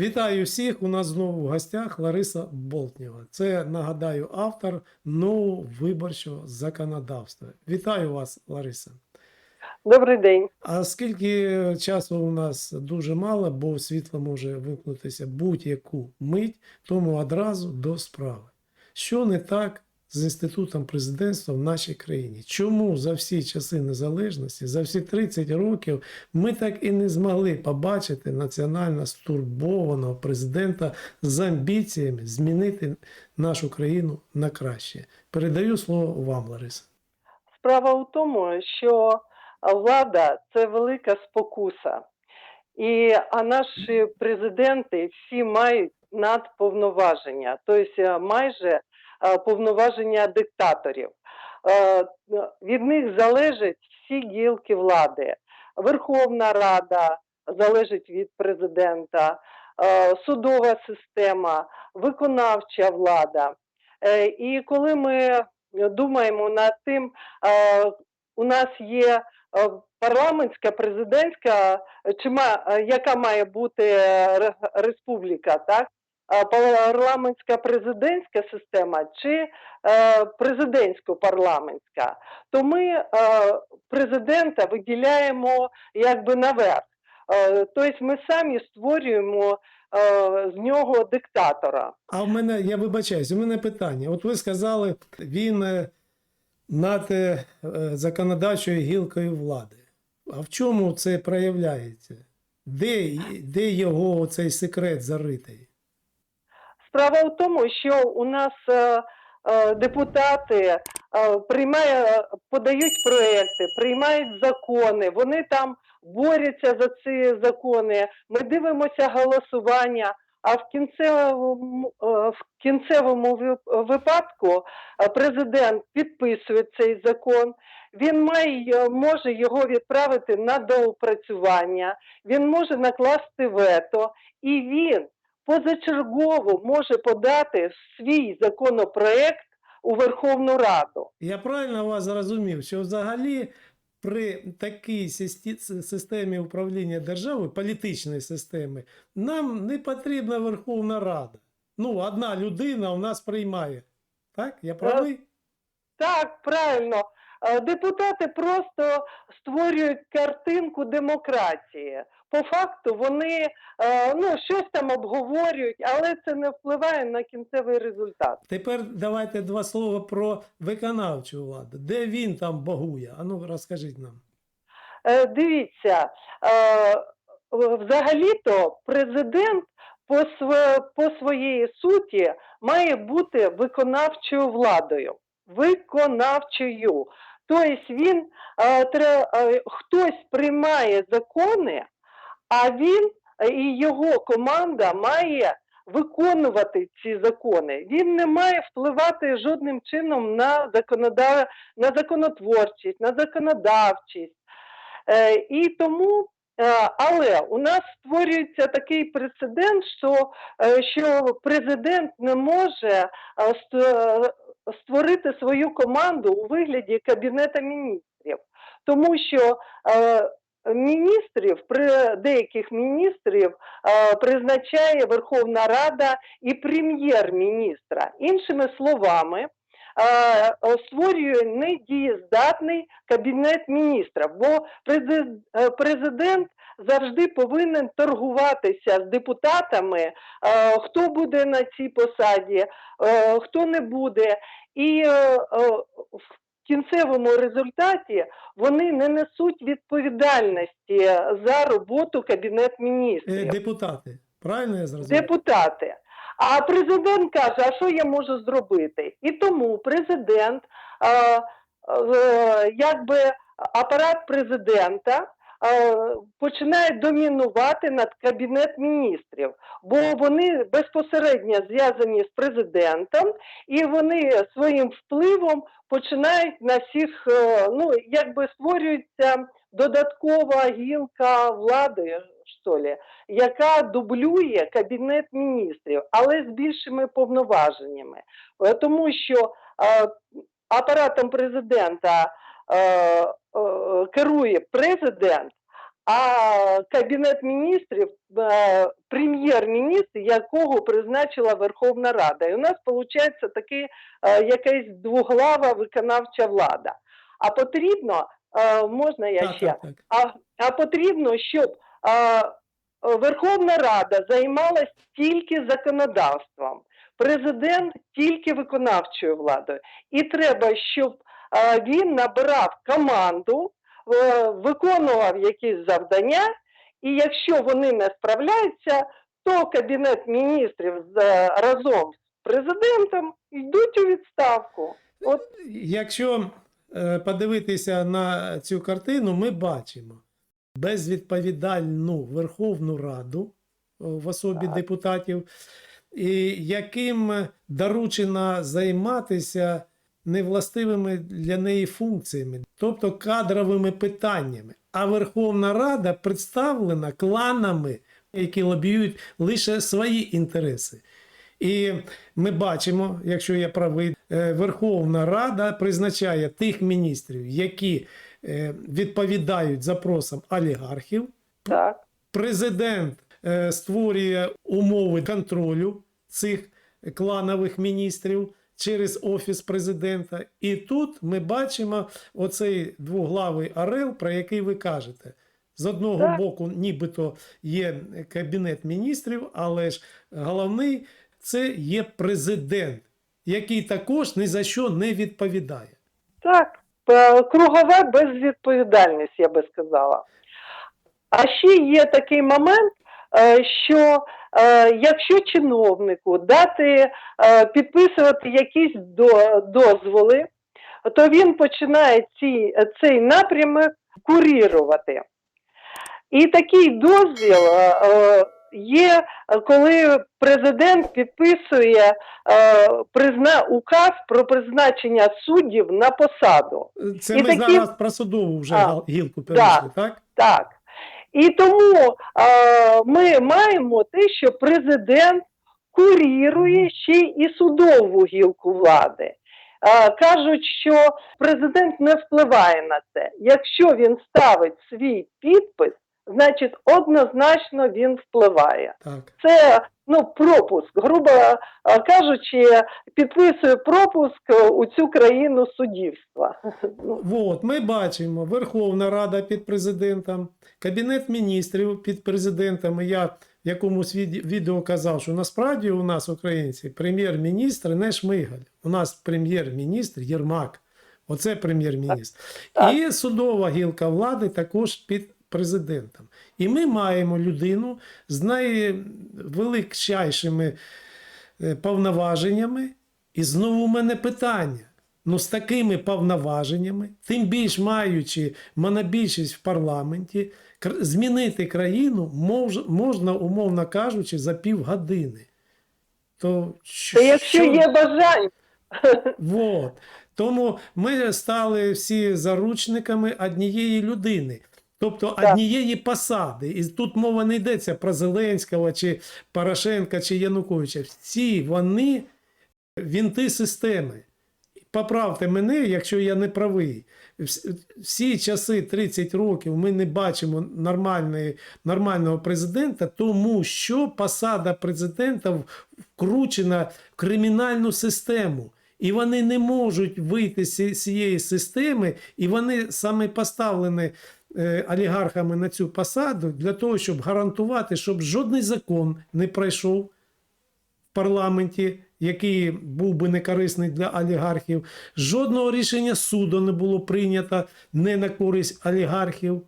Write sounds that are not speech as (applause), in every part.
Вітаю всіх. У нас знову в гостях Лариса Болтнєва. Це нагадаю автор нового виборчого законодавства. Вітаю вас, Лариса. Добрий день. А скільки часу у нас дуже мало, бо світло може вимкнутися будь-яку мить, тому одразу до справи. Що не так з інститутом президентства в нашій країні? Чому за всі часи незалежності, за всі 30 років ми так і не змогли побачити національно стурбованого президента з амбіціями змінити нашу країну на краще? Передаю слово вам, Лариса. Справа у тому, що влада це велика спокуса. І, а наші президенти всі мають надповноваження, тобто майже повноваження диктаторів. Е, Від них залежать всі гілки влади. Верховна Рада залежить від президента, е, судова система, виконавча влада. Е, І коли ми думаємо над тим, е, у нас є е, парламентська, президентська, е, чи е, яка має бути е, республіка, так? Е, Парламентська президентська система чи е, президентсько-парламентська, то ми е, президента виділяємо якби наверх. Тобто ми самі створюємо з нього диктатора. А в мене, я вибачаюсь, у мене питання. От ви сказали, він над законодавчою гілкою влади. А в чому це проявляється? Де, де його цей секрет заритий? Справа в тому, що у нас е, е, депутати е, приймає, подають проекти, приймають закони, вони там борються за ці закони. Ми дивимося голосування. А в кінцевому, в кінцевому випадку президент підписує цей закон. Він має може його відправити на доопрацювання. Він може накласти вето, і він позачергово може подати свій законопроект у Верховну Раду. Я правильно вас зрозумів, що взагалі при такій системі управління держави, політичної системи, нам не потрібна Верховна Рада. Ну, одна людина у нас приймає. Так? Я правий? Так, правильно. Е, Депутати просто створюють картинку демократії. По факту вони е, ну, щось там обговорюють, але це не впливає на кінцевий результат. Тепер давайте два слова про виконавчу владу. Де він там богує? Ану, розкажіть нам. Е, Дивіться, е, взагалі-то президент по, св- по своєї суті має бути виконавчою владою. Виконавчою. Тобто він хтось приймає закони, а він е, і його команда має виконувати ці закони. Він не має впливати жодним чином на законодав... на законотворчість, на законодавчість. Е, і тому, е, але у нас створюється такий прецедент, що, е, що президент не може е, створити свою команду у вигляді кабінета міністрів, тому що е, міністрів при деяких міністрів е, призначає Верховна Рада і прем'єр-міністра. Іншими словами. е, Створює недієздатний кабінет міністра, бо е, президент завжди повинен торгуватися з депутатами, хто буде на цій посаді, хто не буде. І в кінцевому результаті вони не несуть відповідальності за роботу кабінет Е, міністрів. депутати. Правильно я зрозумів? Депутати. А президент каже, а що я можу зробити? І тому президент, е, е, якби апарат президента е, починає домінувати над кабінет міністрів, бо вони безпосередньо зв'язані з президентом, і вони своїм впливом починають на всіх, е, ну якби створюється додаткова гілка влади, що ли, яка дублює кабінет міністрів, але з більшими повноваженнями, Е, тому що е, апаратом президента керує президент. а кабінет міністрів, е, прем'єр-міністр, якого призначила Верховна Рада. І у нас виходить такий е, якась двуглава виконавча влада. А потрібно, е, можна я ще? А, а потрібно, щоб Верховна Рада займалась тільки законодавством, президент тільки виконавчою владою. І треба, щоб він набирав команду, е, виконував якісь завдання, і якщо вони не справляються, то Кабінет міністрів разом з президентом йдуть у відставку. От Якщо е, подивитися на цю картину, ми бачимо безвідповідальну Верховну Раду е, в особі Так. депутатів, і яким доручено займатися невластивими для неї функціями, тобто кадровими питаннями. А Верховна Рада представлена кланами, які лобіюють лише свої інтереси. І ми бачимо, якщо я правий, е, Верховна Рада призначає тих міністрів, які е, відповідають запросам олігархів. так. Президент е, створює умови контролю цих кланових міністрів через офіс президента. І тут ми бачимо оцей двоглавий орел, про який ви кажете. З одного Так. боку, нібито є кабінет міністрів, але ж головний це є президент, який також ні за що не відповідає. Так, е, кругова безвідповідальність, я би сказала. А ще є такий момент, що е, якщо чиновнику дати е, підписувати якісь до- дозволи, то він починає ці, цей напрямок курірувати. І такий дозвіл е, е, є, е, коли президент підписує е, призна, указ про призначення суддів на посаду. Це І ми такі- зараз про судову вже А, гілку перейшли, так? Так. І тому е, ми маємо те, що президент курірує ще і судову гілку влади. Е, кажуть, що президент не впливає на це. Якщо він ставить свій підпис, значить однозначно він впливає. Так. Це ну пропуск, грубо е, кажучи, підписує пропуск е, у цю країну суддівства. (laughs) Ну, От, ми бачимо Верховна Рада під президентом, Кабінет міністрів під президентом. Я в якомусь відео казав, що насправді у нас, українці, прем'єр-міністр не Шмигаль. У нас прем'єр-міністр Єрмак. Оце прем'єр-міністр. І судова гілка влади також під президентом. І ми маємо людину з найвеличайшими е, повноваженнями. І знову в мене питання. Ну, з такими повноваженнями, тим більш маючи монобільшість в парламенті, змінити країну мож, можна, умовно кажучи, за півгодини. То, що, якщо є бажання, Вот. Тому ми стали всі заручниками однієї людини, тобто Так. однієї посади. І тут мова не йдеться про Зеленського, чи Порошенка, чи Януковича. Всі вони вінти системи. Поправте мене, якщо я не правий. Всі часи 30 років ми не бачимо нормальної, нормального президента, тому що посада президента вкручена в кримінальну систему. І вони не можуть вийти з цієї системи, і вони саме поставлені олігархами на цю посаду для того, щоб гарантувати, щоб жодний закон не пройшов в парламенті, який був би некорисний для олігархів. Жодного рішення суду не було прийнято не на користь олігархів.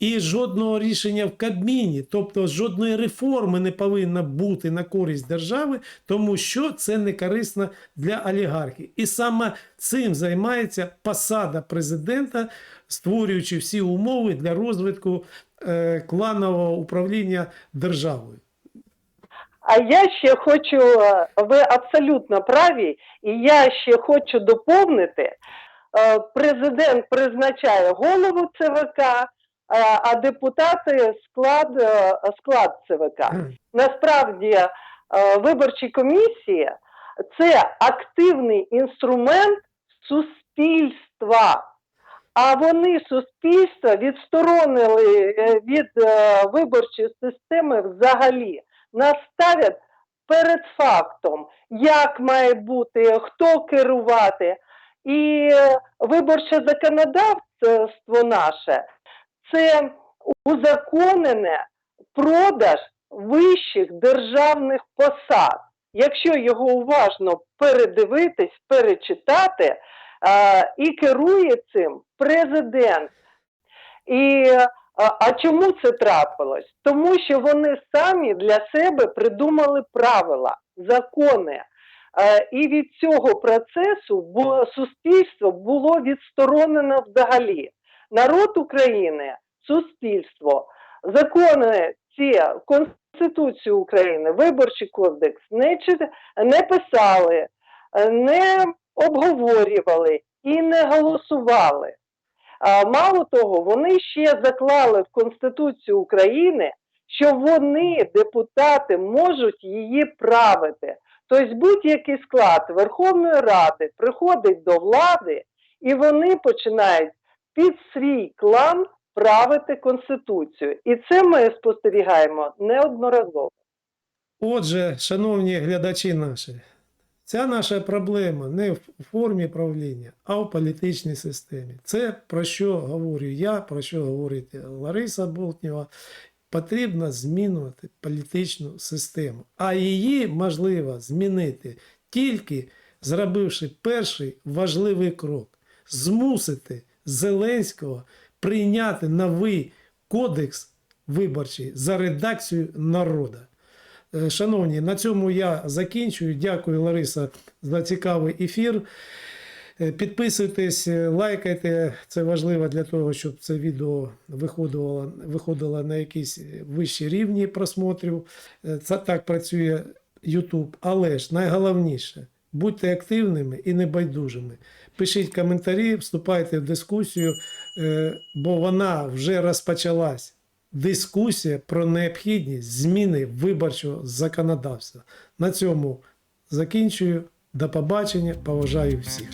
І жодного рішення в Кабміні, тобто жодної реформи не повинна бути на користь держави, тому що це не корисно для олігархів. І саме цим займається посада президента, створюючи всі умови для розвитку е, кланового управління державою. А я ще хочу, е, ви абсолютно праві, і я ще хочу доповнити. е, Президент призначає голову ЦВК, а депутати склад, е, склад ЦВК. Насправді, е, виборчі комісії це активний інструмент суспільства. а вони суспільство відсторонили е, від виборчої системи взагалі. Нас ставлять перед фактом, як має бути, хто керувати. І виборче законодавство наше це узаконене продаж вищих державних посад. Якщо його уважно передивитись, перечитати, і керує цим президент. І а, чому це трапилось? Тому що вони самі для себе придумали правила, закони. І від цього процесу суспільство було відсторонено взагалі. Народ України, суспільство, закони ці Конституцію України, Виборчий кодекс не, не писали, не обговорювали і не голосували. Мало того, вони ще заклали в Конституцію України, що вони, депутати, можуть її правити. Тобто будь-який склад Верховної Ради приходить до влади, і вони починають під свій клан правити Конституцію. І це ми спостерігаємо неодноразово. Отже, шановні глядачі наші, ця наша проблема не в формі правління, а в політичній системі. Це про що говорю я, про що говорить Лариса Болтнєва. Потрібно змінювати політичну систему, а її можливо змінити тільки зробивши перший важливий крок змусити Зеленського прийняти новий кодекс виборчий за редакцією народу. Е, Шановні, на цьому я закінчую. Дякую, Лариса, за цікавий ефір. Е, Підписуйтесь, е, лайкайте. Це важливо для того, щоб це відео виходило, виходило на якісь вищі рівні просмотрів. Це так працює YouTube. Але ж найголовніше будьте активними і небайдужими. Пишіть коментарі, вступайте в дискусію, е, бо вона вже розпочалась. Дискусія про необхідність зміни виборчого законодавства. На цьому закінчую. До побачення. Поважаю всіх.